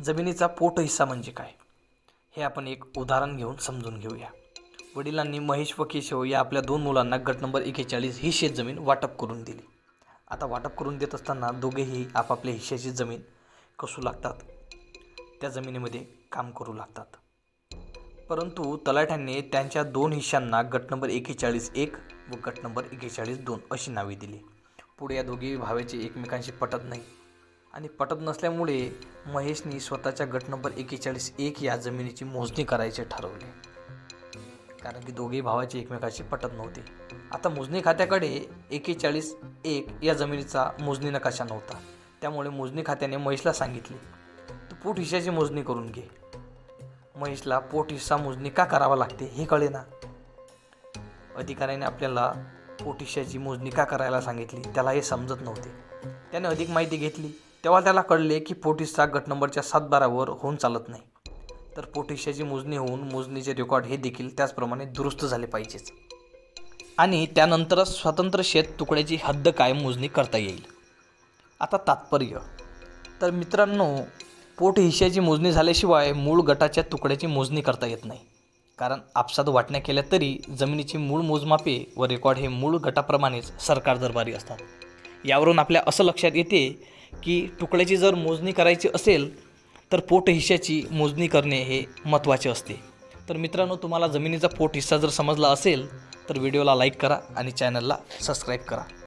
जमिनीचा पोट हिस्सा म्हणजे काय? हे आपण एक उदाहरण घेऊन समजून घेऊया. वडिलांनी महेश व केशव या आपल्या दोन मुलांना गट नंबर एकेचाळीस ही शेतजमीन वाटप करून दिली. आता वाटप करून देत असताना दोघेही आपापल्या हिश्श्याची जमीन कसू लागतात. त्या जमिनीमध्ये काम करू लागतात. परंतु तलाठ्यांनी त्यांच्या दोन हिश्श्यांना गट नंबर एकेचाळीस एक व गट नंबर एकेचाळीस दोन अशी नावे दिली. पुढे या दोघेही भावाचे एकमेकांशी पटत नाही. आणि पटत नसल्यामुळे महेशनी स्वतःच्या गट नंबर एकेचाळीस एक या जमिनीची मोजणी करायचे ठरवले. कारण की दोघेही भावाचे एकमेकाशी पटत नव्हते. आता मोजणी खात्याकडे एकेचाळीस एक या जमिनीचा मोजणी नकाशा नव्हता. त्यामुळे मोजणी खात्याने महेशला सांगितले तू पोट हिश्याची मोजणी करून घे. महेशला पोट हिस्सा मोजणी का करावा लागते हे कळे ना अधिकाऱ्याने आपल्याला पोट मोजणी का करायला सांगितली त्याला हे समजत नव्हते. त्याने अधिक माहिती घेतली. तेव्हा त्याला कळले की पोट हिस्सा गट नंबरच्या सात बारावर होऊन चालत नाही. तर पोट मोजणी होऊन मोजणीचे रेकॉर्ड हे देखील त्याचप्रमाणे दुरुस्त झाले पाहिजेच. आणि त्यानंतरच स्वतंत्र शेत तुकड्याची हद्द कायम मोजणी करता येईल. आता तात्पर्य. तर मित्रांनो पोट हिश्याची मोजणी झाल्याशिवाय मूळ गटाच्या तुकड्याची मोजणी करता येत नाही. कारण आपसात वाटण्या केल्या तरी जमिनीची मूळ मोजमापे व रेकॉर्ड हे मूळ गटाप्रमाणेच सरकार दरबारी असतात. यावरून आपल्या असं लक्षात येते की तुकड्याची जर मोजणी करायची असेल तर पोट हिश्याची मोजणी करणे हे महत्त्वाचे असते. तर मित्रांनो तुम्हाला जमिनीचा पोट हिस्सा जर समजला असेल तर व्हिडिओला लाईक करा आणि चॅनलला सबस्क्राईब करा.